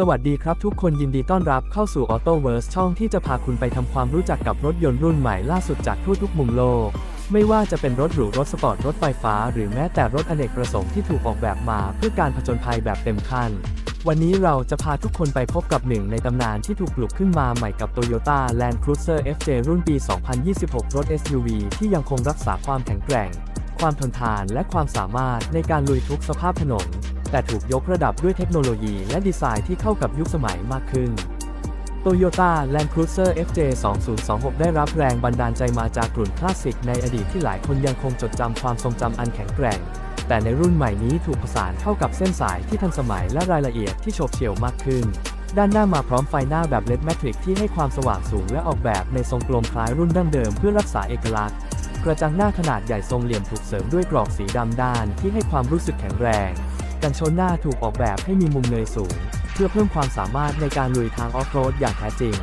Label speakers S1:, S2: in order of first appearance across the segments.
S1: สวัสดีครับทุกคนยินดีต้อนรับเข้าสู่ AutoVerse ช่องที่จะพาคุณไปทำความรู้จักกับรถยนต์รุ่นใหม่ล่าสุดจากทั่วทุกมุมโลก ไม่ว่าจะเป็นรถหรูรถสปอร์ตรถไฟฟ้า หรือแม้แต่รถอเนกประสงค์ที่ถูกออกแบบมาเพื่อการผจญภัยแบบเต็มขั้น วันนี้เราจะพาทุกคนไปพบกับหนึ่งในตำนานที่ถูกปลุกขึ้นมาใหม่กับ Toyota Land Cruiser FJ รุ่นปี 2026 รถ SUV ที่ยังคงรักษาความแข็งแกร่ง ความทนทานและความสามารถในการลุยทุกสภาพถนน แต่ถูกยกระดับด้วยเทคโนโลยีและดีไซน์ที่เข้ากับยุคสมัยมากขึ้น Toyota Land Cruiser FJ 2026 ได้รับแรงบันดาลใจมาจากกลุ่นคลาสสิกในอดีตที่หลายคนยังคงจดจำความทรงจำอันแข็งแกร่ง แต่ในรุ่นใหม่นี้ถูกผสานเข้ากับเส้นสายที่ทันสมัยและรายละเอียดที่โฉบเฉี่ยวมากขึ้น ด้านหน้ามาพร้อมไฟหน้าแบบ LED Matrix ที่ให้ความสว่างสูงและออกแบบในทรงกลมคล้ายรุ่นดั้งเดิมเพื่อรักษาเอกลักษณ์ กระจังหน้าขนาดใหญ่ทรงเหลี่ยมถูกเสริมด้วยกรอบสีดำด้านที่ให้ความรู้สึกแข็งแรง กันชนหน้าถูกออกแบบให้มีมุมเนยสูง เพื่อเพิ่มความสามารถในการลุยทางออฟโรดอย่างแท้จริง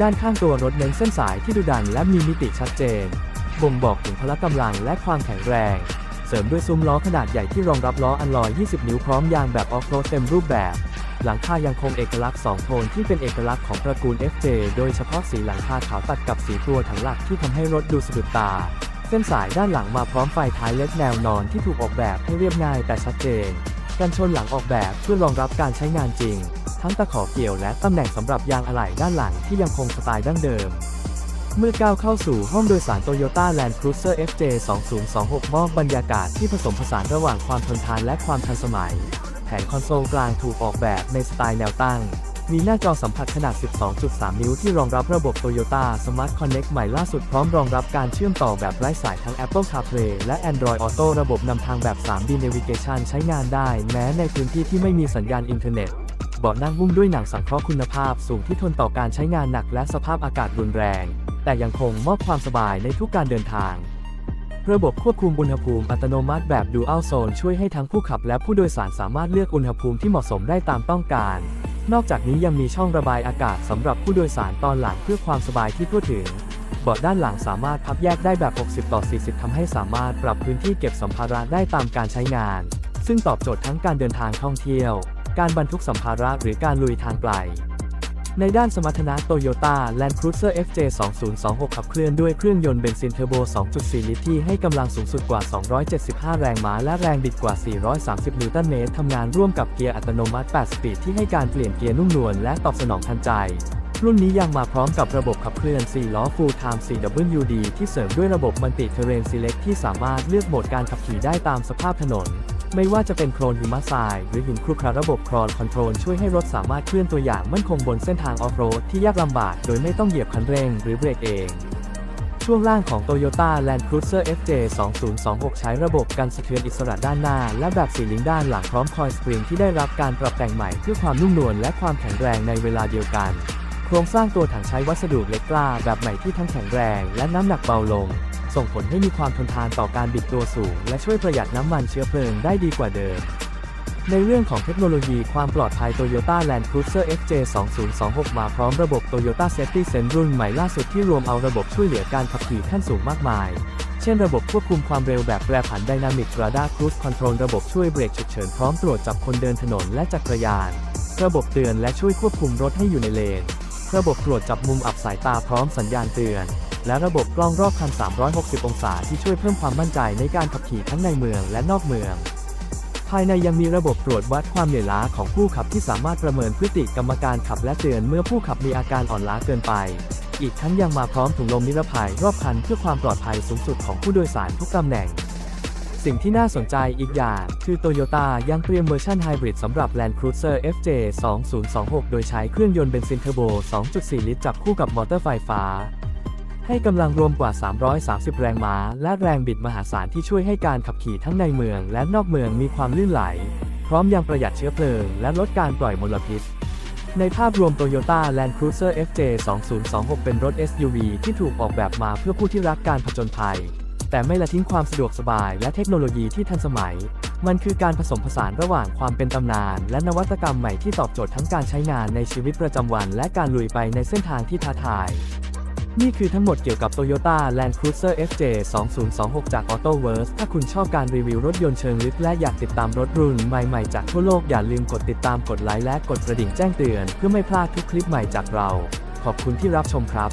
S1: ด้านข้างตัวรถเน้นเส้นสายที่ดุดันและมีมิติชัดเจน บ่งบอกถึงพละกำลังและความแข็งแรง เสริมด้วยซุ้มล้อขนาดใหญ่ที่รองรับล้ออันลอย 20 นิ้วพร้อมยางแบบออฟโรดเต็มรูปแบบ หลังคายังคงเอกลักษณ์ 2 โทนที่เป็นเอกลักษณ์ของตระกูล FJ โดยเฉพาะสีหลังคาขาวตัดกับสีตัวถังหลักที่ทำให้รถดูสะดุดตา เส้นสายด้านหลังมาพร้อมไฟท้ายเล็กแนวนอนที่ถูกออกแบบให้เรียบง่ายแต่ชัดเจน กันชนหลังออกแบบเพื่อรองรับการใช้งานจริง ทั้งตะขอเกี่ยวและตำแหน่งสำหรับยางอะไหล่ด้านหลังที่ยังคงสไตล์ดั้งเดิม เมื่อก้าวเข้าสู่ห้องโดยสาร Toyota Land Cruiser FJ 2026มอบบรรยากาศที่ผสมผสานระหว่างความทนทานและความทันสมัย แผงคอนโซลกลางถูกออกแบบในสไตล์แนวตั้ง มีหน้าจอสัมผัสขนาด 12.3 นิ้วที่รองรับระบบ Toyota Smart Connect ใหม่ล่าสุดพร้อมรองรับการเชื่อมต่อแบบไร้สายทั้ง Apple CarPlay และ Android Auto ระบบนำทางแบบ 3D Navigation ใช้งานได้ แม้ในพื้นที่ที่ไม่มีสัญญาณอินเทอร์เน็ตเบาะนั่งหุ้มด้วยหนังสังเคราะห์คุณภาพสูงที่ทนต่อการใช้งานหนักและสภาพอากาศรุนแรง แต่ยังคงมอบความสบายในทุกการเดินทางระบบควบคุมอุณหภูมิอัตโนมัติแบบ Dual Zone ช่วยให้ทั้งผู้ขับและผู้โดยสารสามารถเลือกอุณหภูมิที่เหมาะสมได้ตามต้องการ นอกจากนี้ยังมีช่องระบายอากาศสำหรับผู้โดยสารตอนหลังเพื่อความสบายที่ทั่วถึงเบาะด้านหลังสามารถพับแยกได้แบบ 60 ต่อ 40 ทำให้สามารถปรับพื้นที่เก็บสัมภาระได้ตามการใช้งาน ซึ่งตอบโจทย์ทั้งการเดินทางท่องเที่ยว การบรรทุกสัมภาระหรือการลุยทางไกล ในด้านสมรรถนะ Toyota Land Cruiser FJ 2026 ขับเคลื่อนด้วยเครื่องยนต์เบนซินเทอร์โบ 2.4 ลิตรที่ให้กำลังสูงสุดกว่า 275 แรงม้า และแรงบิดกว่า 430 นิวตันเมตรทำงานร่วมกับเกียร์อัตโนมัติ 8 สปีดที่ให้การเปลี่ยนเกียร์นุ่มนวลและตอบสนองทันใจ รุ่นนี้ยังมาพร้อมกับระบบขับเคลื่อน 4 ล้อ Full Time CWD ที่เสริมด้วยระบบ Multi Terrain Select ที่สามารถเลือกโหมดการขับขี่ได้ตามสภาพถนน ไม่ว่าจะเป็นโคลนหิมะทรายหรือหินครุขระระบบครอนคอนโทรลช่วยให้รถสามารถเคลื่อนตัวอย่างมั่นคงบนเส้นทางออฟโรดที่ยากลำบากโดยไม่ต้องเหยียบคันเร่งหรือเบรกเอง ช่วงล่างของ Toyota Land Cruiser FJ 2026 ใช้ระบบกันสะเทือนอิสระด้านหน้า และแบบสีลิงด้านหลังพร้อมคอยสปริงที่ได้รับการปรับแต่งใหม่เพื่อความนุ่มนวลและความแข็งแรงในเวลาเดียวกัน โครงสร้างตัวถังใช้วัสดุเหล็กกล้าแบบใหม่ที่ทั้งแข็งแรงและน้ำหนักเบาลง ส่งผลให้มีความทนทานต่อการบิดตัวสูง และช่วยประหยัดน้ำมันเชื้อเพลิงได้ดีกว่าเดิม ในเรื่องของเทคโนโลยีความปลอดภัย Toyota Land Cruiser FJ 2026 มาพร้อมระบบ Toyota Safety Sense รุ่นใหม่ล่าสุดที่รวมเอาระบบช่วยเหลือการขับขี่ขั้นสูงมากมาย เช่นระบบควบคุมความเร็วแบบแปรผัน Dynamic Radar Cruise Control ระบบช่วยเบรกฉุกเฉินพร้อมตรวจจับคนเดินถนนและจักรยาน ระบบเตือนและช่วยควบคุมรถให้อยู่ในเลน ระบบตรวจจับมุมอับสายตาพร้อมสัญญาณเตือน และระบบกล้องรอบคัน 360 องศาที่ช่วยเพิ่มความมั่นใจในการขับขี่ทั้งในเมืองและนอกเมือง ภายในยังมีระบบตรวจวัดความเหนื่อยล้าของผู้ขับที่สามารถประเมินพฤติกรรมการขับและเตือนเมื่อผู้ขับมีอาการอ่อนล้าเกินไป อีกทั้งยังมาพร้อมถุงลมนิรภัยรอบคันเพื่อความปลอดภัยสูงสุดของผู้โดยสารทุกตำแหน่งสิ่งที่น่าสนใจอีกอย่าง คือ Toyota ยังเตรียมเวอร์ชันไฮบริดสำหรับ Land Cruiser FJ 2026 โดยใช้เครื่องยนต์เบนซินเทอร์โบ 2.4 ลิตรจับคู่กับมอเตอร์ไฟฟ้า ให้กำลังรวมกว่า 330 แรงม้า และแรงบิดมหาศาลที่ช่วยให้การขับขี่ทั้งในเมือง และนอกเมืองมีความลื่นไหล พร้อมยังประหยัดเชื้อเพลิง และลดการปล่อยมลพิษ ในภาพรวม Toyota Land Cruiser FJ 2026 เป็นรถ SUV ที่ถูกออกแบบมาเพื่อผู้ที่รักการผจญภัย แต่ไม่ละทิ้งความสะดวกสบายและเทคโนโลยีที่ทันสมัย มันคือการผสมผสานระหว่างความเป็นตำนาน และนวัตกรรมใหม่ที่ตอบโจทย์ทั้งการใช้งานในชีวิตประจำวัน และการลุยไปในเส้นทางที่ท้าทาย นี่คือทั้งหมดเกี่ยวกับ Toyota Land Cruiser FJ 2026 จาก AutoWorks ถ้าคุณชอบการรีวิวรถยนต์เชิงลึกและอยากติดตามรถรุ่นใหม่ๆจากทั่วโลกอย่าลืมกดติดตามกดไลค์และกดกระดิ่งแจ้งเตือน เพื่อไม่พลาดทุกคลิปใหม่จากเรา ขอบคุณที่รับชมครับ